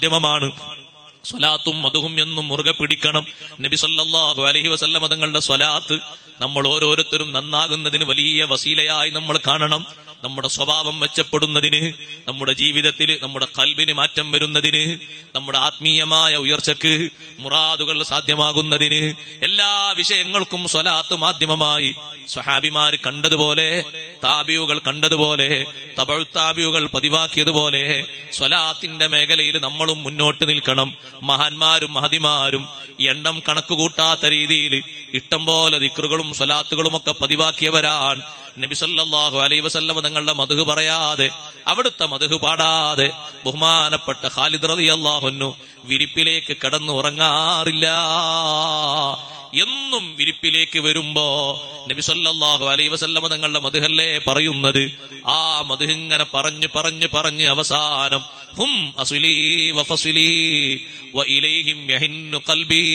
മാധ്യമമാണ് സ്വലാത്തും മധുവും എന്നും മുറുകെ പിടിക്കണം. നബി സല്ലാഹു അലഹി വസല്ല മതങ്ങളുടെ സ്വലാത്ത് നമ്മൾ ഓരോരുത്തരും നന്നാകുന്നതിന് വലിയ വസീലയായി നമ്മൾ കാണണം. നമ്മുടെ സ്വഭാവം മെച്ചപ്പെടുന്നതിന് നമ്മുടെ ജീവിതത്തിൽ നമ്മുടെ കൽവിന് മാറ്റം വരുന്നതിന് നമ്മുടെ ആത്മീയമായ ഉയർച്ചക്ക് മുറാദുകൾ സാധ്യമാകുന്നതിന് എല്ലാ വിഷയങ്ങൾക്കും സ്വലാത്ത് മാധ്യമമായി സ്വഹാബിമാർ കണ്ടതുപോലെ താബിയുകൾ കണ്ടതുപോലെ തപഴുത്താബിയുകൾ പതിവാക്കിയതുപോലെ സ്വലാത്തിന്റെ മേഖലയിൽ നമ്മളും മുന്നോട്ട് നിൽക്കണം. മഹാന്മാരും മഹതിമാരും എണ്ണം കണക്ക് കൂട്ടാത്ത രീതിയിൽ ഇഷ്ടം പോലെ ദിക്റുകളും സ്വലാത്തുകളും ഒക്കെ പതിവാക്കിയവരാണ്. നബിസല്ലാഹു അലൈ വസല്ലമ തങ്ങളുടെ മധു പറയാതെ അവിടുത്തെ മധു പാടാതെ ബഹുമാനപ്പെട്ട ഖാലിദ് റതി അള്ളാഹുന്നു വിരിപ്പിലേക്ക് കടന്നു ഉറങ്ങാറില്ല എന്നും വിരിപ്പിലേക്ക് വരുമ്പോ നബി സല്ലല്ലാഹു അലൈഹി വസല്ലമ തങ്ങളുടെ മധുഹല്ലേ പറയുന്നത് ആ മധു ഇങ്ങനെ പറഞ്ഞു പറഞ്ഞു പറഞ്ഞ് അവസാനം ഹും അസുലി വഫസുലി وإليهم يهن قلبي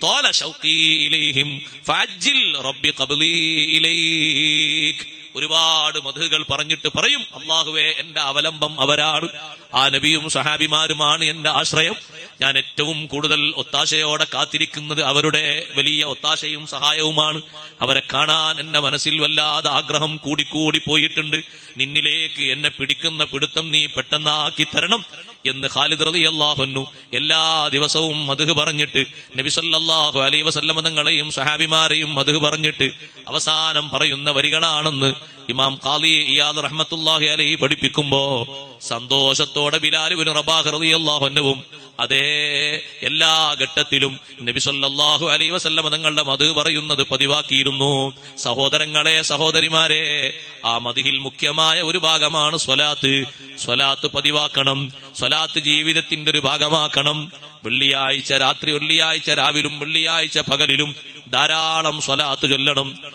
طال شوقي إليهم فعجل ربي قبلي إليك ഒരുപാട് മധുകൾ പറഞ്ഞിട്ട് പറയും അള്ളാഹുവെ എന്റെ അവലംബം അവരാണ് ആ നബിയും സഹാബിമാരുമാണ് എന്റെ ആശ്രയം ഞാൻ ഏറ്റവും കൂടുതൽ ഒത്താശയോടെ കാത്തിരിക്കുന്നത് അവരുടെ വലിയ ഒത്താശയും സഹായവുമാണ്. അവരെ കാണാൻ എന്റെ മനസ്സിൽ വല്ലാതെ ആഗ്രഹം കൂടിക്കൂടി പോയിട്ടുണ്ട്. നിന്നിലേക്ക് എന്നെ പിടിക്കുന്ന പിടുത്തം നീ പെട്ടെന്നാക്കി തരണം എന്ന് ഖാലിദ് റതി അള്ളാഹുന്നു എല്ലാ ദിവസവും മധുഹ് പറഞ്ഞിട്ട് നബിസല്ലാഹു അലൈ വസല്ലമ തങ്ങളെയും സഹാബിമാരെയും മധുഹ് പറഞ്ഞിട്ട് അവസാനം പറയുന്ന വരികളാണെന്ന് ഇമാം ഖാലി ഇയാദ് റഹ്മത്തുല്ലാഹി അലൈഹി പഠിപ്പിക്കുമ്പോ സന്തോഷത്തോടെ ബിലാലുവിന് റബാഹ് റളിയല്ലാഹുവും അതേ എല്ലാ ഘട്ടത്തിലും നബി സല്ലല്ലാഹു അലൈഹി വസല്ലമ തങ്ങളുടെ മധു പറയുന്നത് പതിവാക്കിയിരുന്നു. സഹോദരങ്ങളെ സഹോദരിമാരെ ആ മതിഹിൽ മുഖ്യമായ ഒരു ഭാഗമാണ് സ്വലാത്ത്. സ്വലാത്ത് പതിവാക്കണം. സ്വലാത്ത് ജീവിതത്തിന്റെ ഒരു ഭാഗമാക്കണം. വെള്ളിയാഴ്ച രാത്രി വെള്ളിയാഴ്ച രാവിലും വെള്ളിയാഴ്ച പകലിലും ധാരാളം സ്വലാത്ത് ചൊല്ലണം.